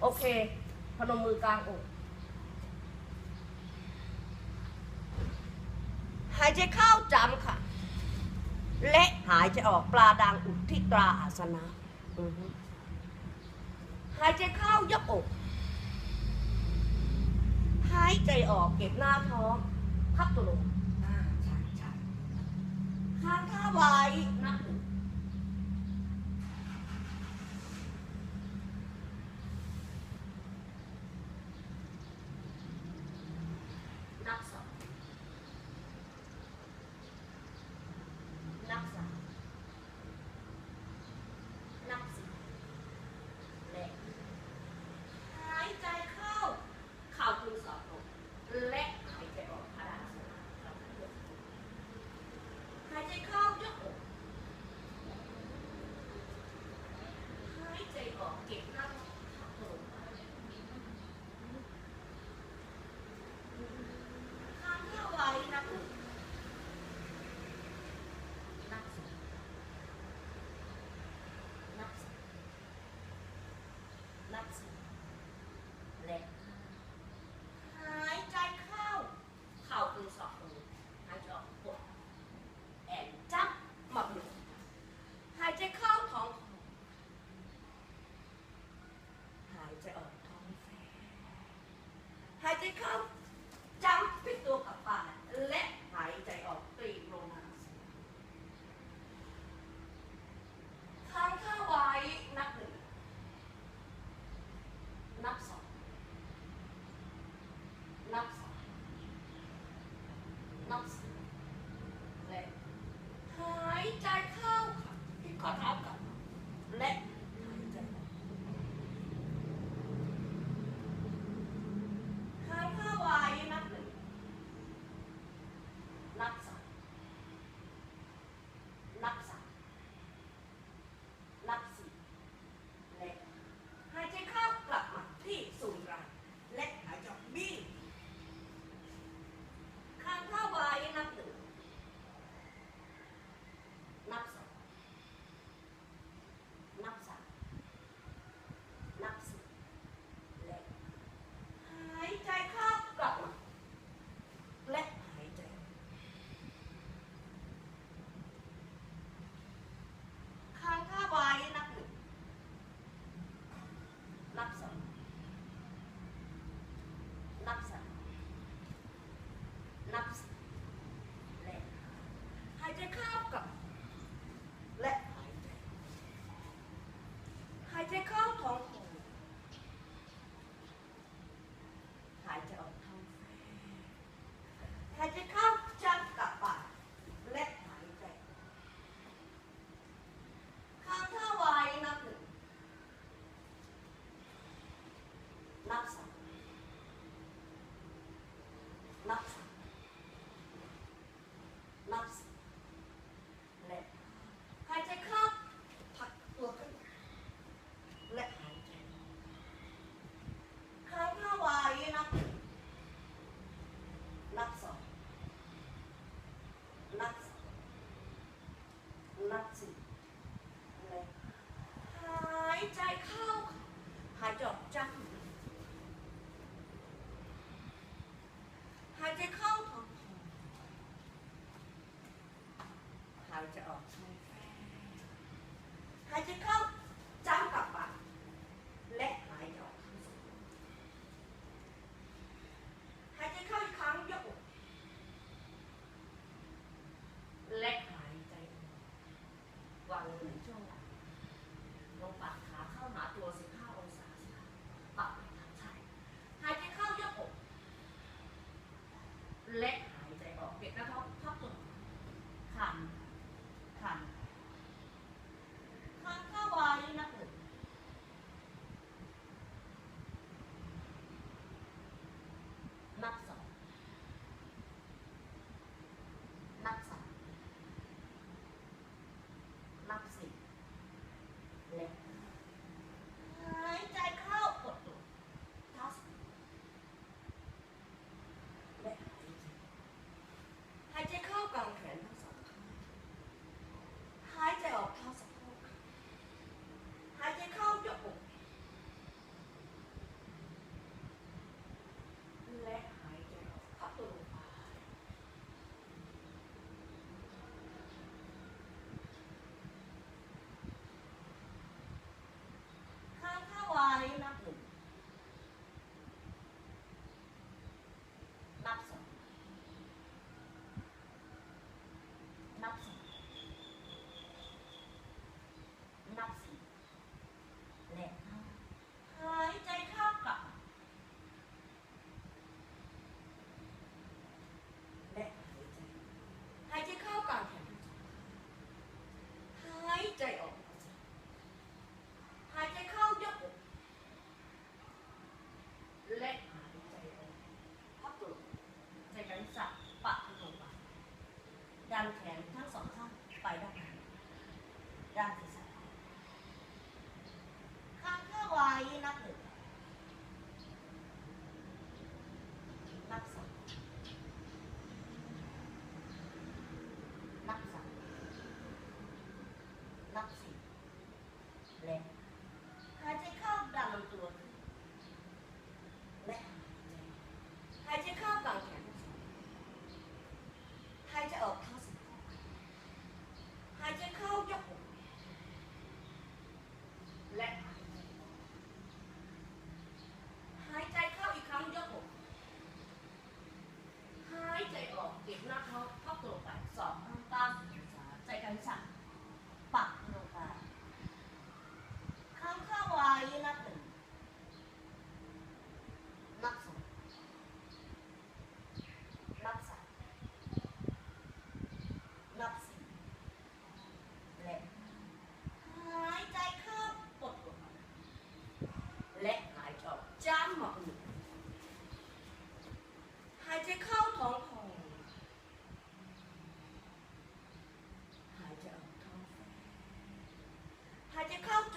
โอเค พนมมือกลางอก หายใจเข้าจำค่ะ และหายใจออกปลาดังอุทิตราอาสนะหายใจเข้ายกอก หายใจออกเก็บหน้าท้องพับตัวลงข้างข้าไว้น้าอ they come. สิอะไรหายใจเข้า หายจออกจังหายใจเข้า you come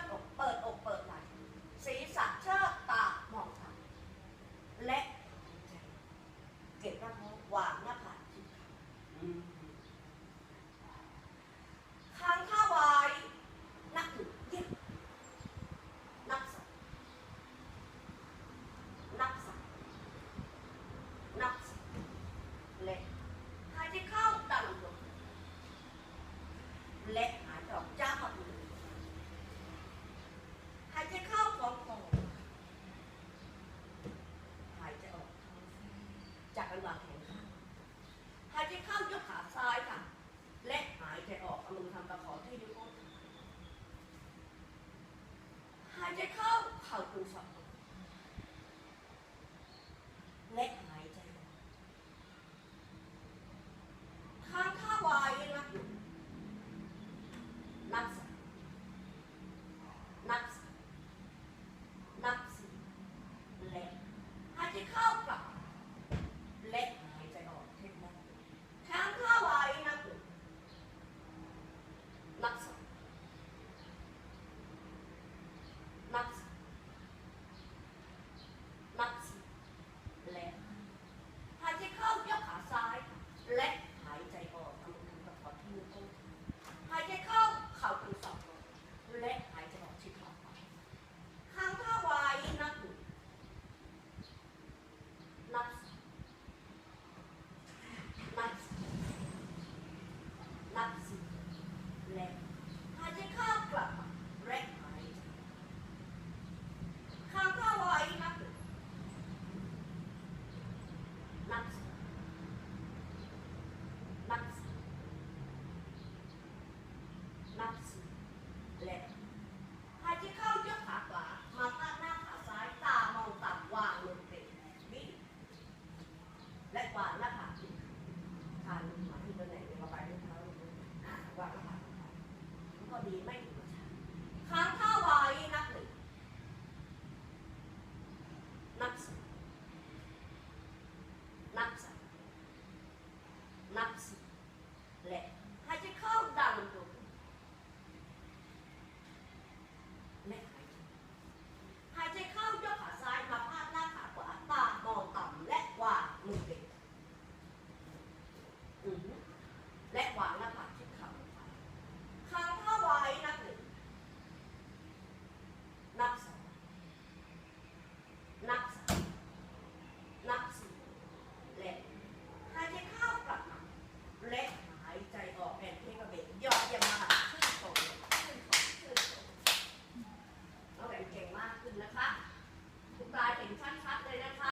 solo. ever loved him. You come to her,